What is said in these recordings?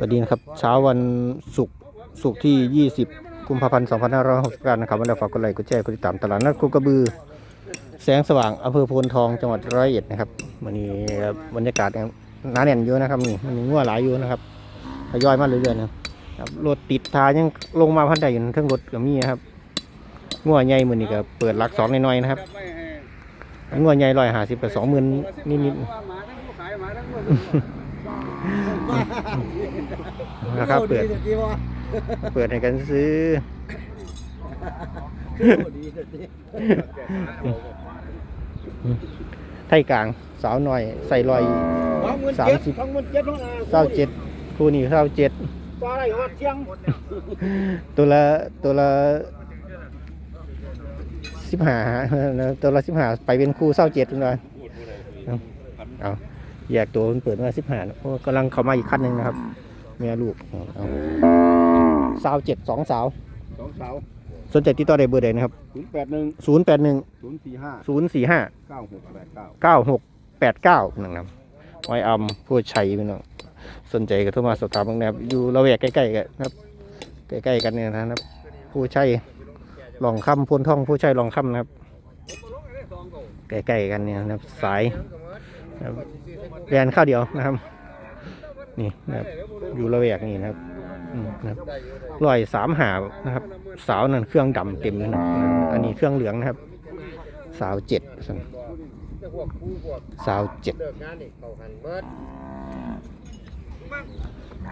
วัสดีนะครับ เช้าวันศุกร์ศุกร์ที่ 20 กุมภาพันธ์ 2569 นะครับวันนี้ฝากกดไลค์กดแชร์กดติดตามตลาดนัดโคกระบือ แสงสว่างอำเภอโพนทองจังหวัดร้อยเอ็ดนะครับวันนี้บรรยากาศยังหนาแน่นอยู่นะครับนี่มันงัวหลายอยู่นะครับทยอยมาเรื่อยๆนะครับรถติดทายังลงมาพันใดอยู่ทั้งรถก็มีนะครับงัวใหญ่มือนี้ก็เปิดหลักสองน้อยๆนะครับงัวใหญ่ร้อยหาสิบกับสองหมื่นนิดๆ นะครับเปิด เปิดให้กันซื้อไทยกลางสาวหน่อย ใส่รอยสามสิบทั้งหมดเจ็ดทั้งอาเศร้าเจ็ดคู่นี้เศร้าเจ็ดปลาอะไรวัดเชียงตัวละตัวละสิบห้าตัวละสิบห้าไปเป็นคู่เศร้าเจ็ดเลยเอาแยกตัวมันเปิดมาสิบห้าเพราะกำลังเข้ามาอีกขั้นหนึ่งนะครับ เมียลูกเอาเอาสาวเจ็ดสองสาว สองเสาสนใจติดต่อได้เบอร์ใดนะครับศูนย์แปดหนึ่งศูนย์แปดหนึ่งศูนย์สี่ห้าศูนย์สี่ห้าเก้าหกแปดเก้าเก้าหกแปดเก้านะครับไว้อำผู้ชัยพี่น้องสนใจก็โทรมาสอบถามบ้างนะครับ อยู่ระแวกใกล้ๆกันนะครับ ใกล้ๆกันเนี่ยนะครับ ผู้ชัยหลองค่ำพนท่องผู้ชัยหลองค่ำนะครับ ใกล้ๆกันเนี่ยนะครับ สายนะครับแลนข้าวเดียวนะครับ นี่นะครับอยู่ระแวกนี่นะครับนะครับรอยสามหานะครับ สาวนั่นเครื่องดำเต็มเลยนะอันนี้เครื่องเหลืองนะครับ สาวเจ็ดสาวเจ็ด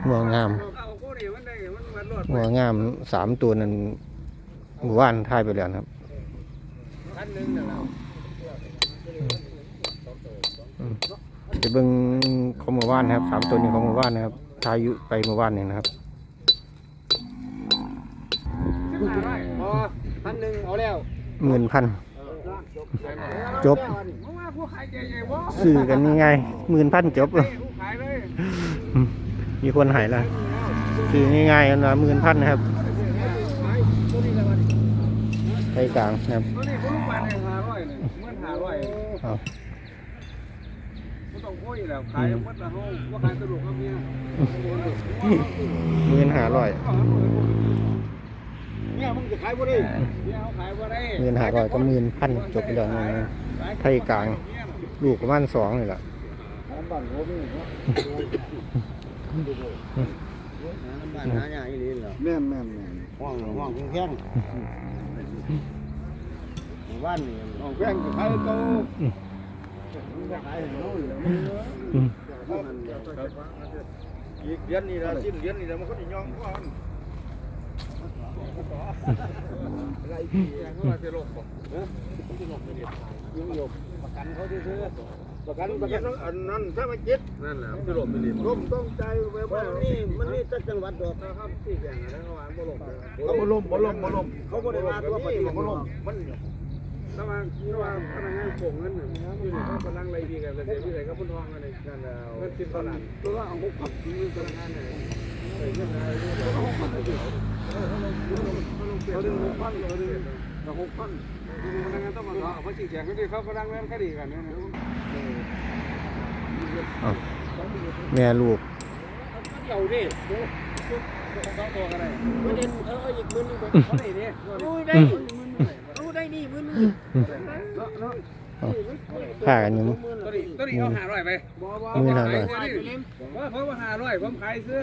หัวงามหัวงามสามตัวนั้นหมู่บ้านทายไปแล้วครับอืม ไปเบิ่งของหมู่บ้านนะครับสามตัวนี้ของหมู่บ้านนะครับทายอยู่ไปหมู่บ้านเนี่ยนะครับพอพันหนึ่งเอาแล้วหมื่นพันจบซื้อกันง่ายๆหมื่นพันจบเลยอืมมีคนหายแล้วซื้อง่ายๆกันละหมื่นพันนะครับไทยกลางนะครับ ตัวนี้คุณลูกบาทเนี่ยห้าร้อยเนี่ยเมื่อห้าร้อยเอาไม่ต้องโค้ยแล้วขายวัดละห้องว่าขายตลกครับเนี่ยหมื่นห้าร้อยเนี่ยมึงจะขายบ่ได้เนี่ยเขาขายบ่ได้หมื่นห้าร้อยก็หมื่นพันจบไปแล้วนี่นะไทยกลางลูกประมาณสองนี่แหละบ้านโหนี่บ้านหาใหญ่ลีเหรอแม่นแม่นแม่นห้องห้องแข้งบ้านนี่ห้องแข้งจะขายโตขายน้ อืมอีกเดือนนี้ละสิ้นเดือนนี้ละมันก็จะย่องก่อนอะไรที่เขาจะลบบ่ฮะจะลบไปดิยุ่งยบประกันเขาซื้อประกันประกันอันนั้นถ้ามันจิตนั่นแหละจะลบไปดิลมต้องใจไว้ว่านี่มันนี่จังหวัดดอกนะครับที่แข่งนะเขาว่าบ่ลมเขาบ่ลมบ่ลมบ่ลมเขาบ่ได้มาตัวปฏิบัติบ่ลมมัน ระหว่างระหว่างพนักงานโกงเงินอยู่นี่เขากำลังไล่พี่กันแต่เดี๋ยวพี่ใส่กับพุ่นทองกันเลยกันแล้วเงินสิบตลาดตัวละเอาหกพันที่พนักงานเนี่ยใส่เงินอะไรด้วยเขาหกพันเขาดึงหกพันเขาดึงเราหกพันพนักงานต้องมาเอาเขาชี้แจงเขาดิเขากำลังเล่นคดีกันเนี่ยเอาแม่ลูกเกี่ยวดิเขาตัวกันเลยประเด็นเอออีกมือนึงไปเขาไหนเนี่ยรู้ได้รู้ได้ นี่มือนึงเนาะเนาะค่ากันอยู่ตัวนี้ตัวนี้เอาหาร้อยไปหมื่นห้าร้อยว่าเพราะว่าหาร้อยผมขายเสื้อ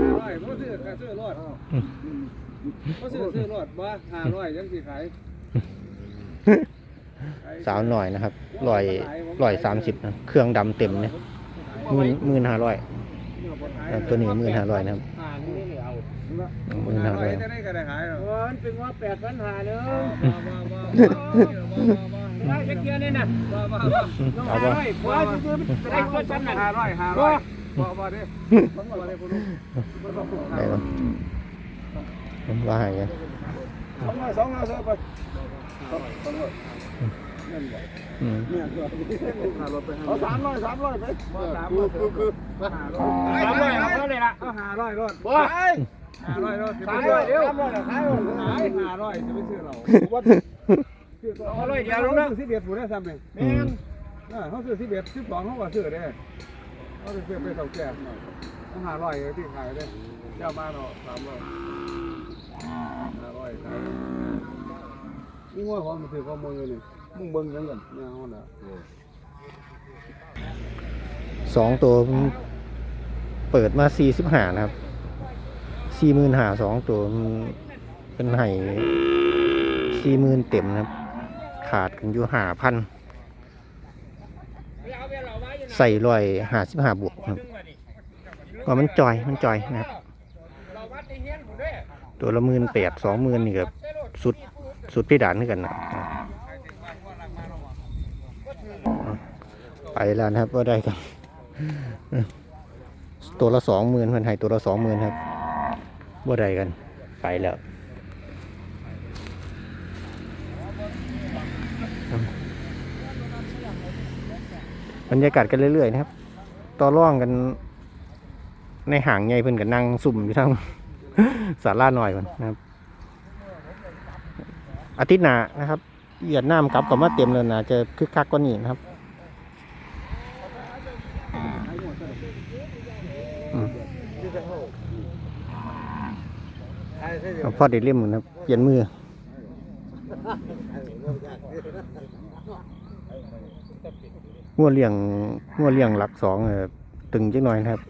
หาร้อยผมซื้อเสื้อรอดผมซื้อเสื้อรอดว่าหาร้อยยังสิขายสาวหน่อยนะครับร้อยร้อยสามสิบนะเครื่องดำเต็มเนี่ยหมื่นหมื่นห้าร้อยตัวนี้หมื่นห้าร้อยนะครับ หมื่นห้าร้อยจะได้ก็ได้ขายหรอมันเป็นว่าแปดพันหาเนอะได้จะเกียร์นี่นะบ้าบ้าบ้าเอาบ่ว่าจะได้เงินชั้นหาร้อยหาร้อยบ้าบ้าเด้บ้าบ้าเด้คุณลุงได้ปะผมว่าให้กันสองร้อยสองร้อยเท่าไปสองร้อยอืมเอาสามร้อยสามร้อยไปคือคือคือสามร้อยเอาเลยละเอาหาร้อยรถบ่ หาร้อยรถสามร้อยเดียวสามร้อยขายขายหาร้อยจะไม่ซื้อเราเอาร้อยเดียวลงนะสิบเอ็ดผู้ได้ซ้ำเลยแม่นเขาซื้อสิบเอ็ดสิบสองเขาก็ซื้อได้เขาซื้อไปเท่าแก่ห้าร้อยที่ขายเลยเจ้าบ้านเราสามร้อยห้าร้อยขายนี่ว่าของมันถือข้อมูลอยู่นี่มึงเบิ่งยังกันเนี่ยเอาน่ะสองตัวมันเปิดมาสี่สิบห้านะครับ สี่หมื่นหาสองตัวเป็นไห้สี่หมื่นเต็มนะครับ ขาดกันอยู่หาพันใส่รอยหาสิบห้าบวกครับก็มันจอยมันจอยนะครับ ตัวละหมื่นแปดสองหมื่นนี่ก็สุดสุดที่ด่านนี่กันนะไปแล้วนะครับว่าได้กันตัวละสองหมื่นเพื่อนให้ตัวละสองหมื่นครับ ว่ได้กัน ไปแล้วบรรยากาศกันเรื่อยๆนะครับ ต่อร่องกัน ในห่างใหญ่เพิ่อนกันนั่งสุ่มอยู่ทั้งสาราหน่อยก่อนนะครับ อาทิตย์หน้านะครับเวียดนามกลับก็มาเต็มเลยนะจะคึกคักกว่านี้นะครับอ เอาพ่อเด็ดเล่มนะครับเปลี่ยนมืองัวเลี้ยงงัวเลี้ยงหลักสองเออตึงจังหน่อยนะครับ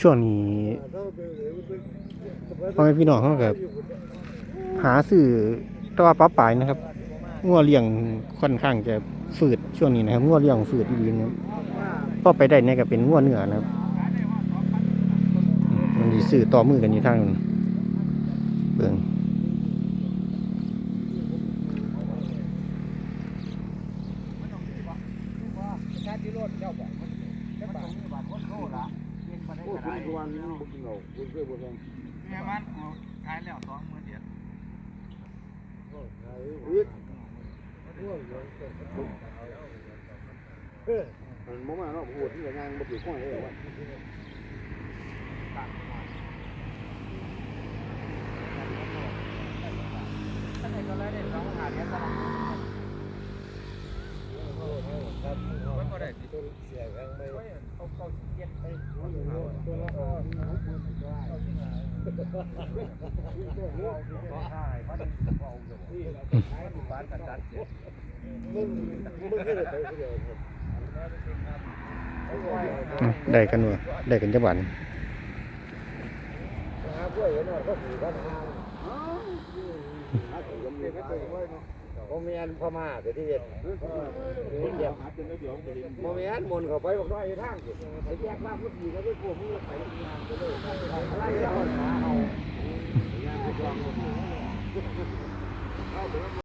ช่วงนี้พ่อแม่พี่น้องเขากับหาซื้อตัวปลาปลายนะครับงัวเลี้ยงค่อนข้างจะ ฝืดช่วงนี้นะครับงัวเลี้ยงฝืดดีนะครับก็ไปได้เนี่ยก็เป็นงัวเหนือนะครับมันดีซื้อต่อมือกันอยู่ทางนั้นเบิ่งโอ้คุณกวนบุก เหงาคุณเคยบุกเหงานม่มันขายแล้วสองหมื่นเดียวอึด เออมันมองมาเนาะปวดที่งานบุกอยู่ข้างเลยว่า อืมได้กันวะได้กันจังหวัด โมเมียนพม่าแต่ที่เด็ดเดียวโมเมียนมนเขาไปบอกว่าไอ้ทางไอ้แยกว่าพุทธีแล้วไปพวกมึงไปงานไปเลยอะไรเอาเอา